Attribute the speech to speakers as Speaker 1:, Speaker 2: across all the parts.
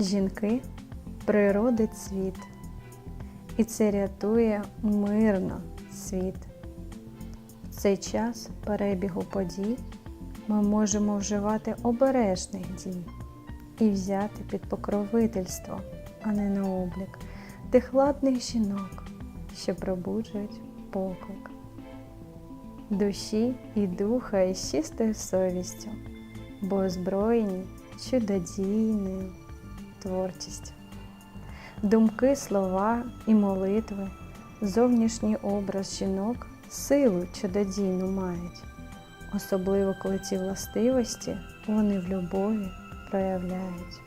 Speaker 1: Жінки природи цвіт, і це рятує мирно світ. В цей час перебігу подій ми можемо вживати обережних дій і взяти під покровительство, а не на облік тих ладних жінок, що пробуджують поклик. Душі і духа із чистою совістю, бо озброєні чудодійною творчістю. Думки, слова і молитви, зовнішній образ жінок силу чудодійну мають, особливо коли ці властивості вони в любові проявляють.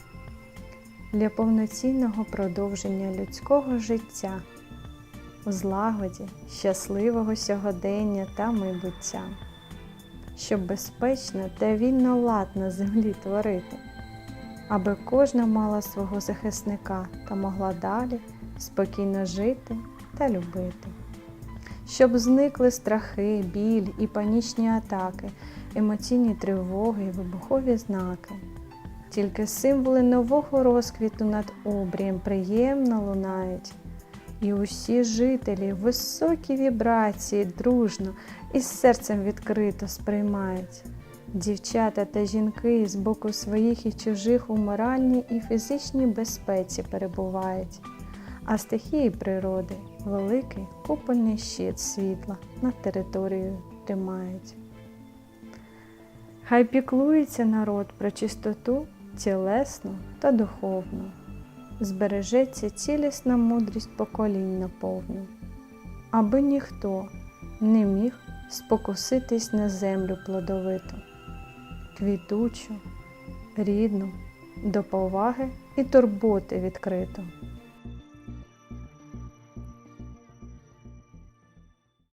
Speaker 1: Для повноцінного продовження людського життя, у злагоді, щасливого сьогодення та майбуття, щоб безпечно та вільно лад на землі творити аби кожна мала свого захисника та могла далі спокійно жити та любити. Щоб зникли страхи, біль і панічні атаки, емоційні тривоги і вибухові знаки. Тільки символи нового розквіту над обрієм приємно лунають, і усі жителі високі вібрації дружно і з серцем відкрито сприймають. Дівчата та жінки з боку своїх і чужих у моральній і фізичній безпеці перебувають, а стихії природи великий купольний щит світла над територією тримають. Хай піклується народ про чистоту тілесну та духовну, збережеться цілісна мудрість поколінь наповну, аби ніхто не міг спокуситись на землю плодовиту квітучу, рідну, до поваги і турботи відкриту.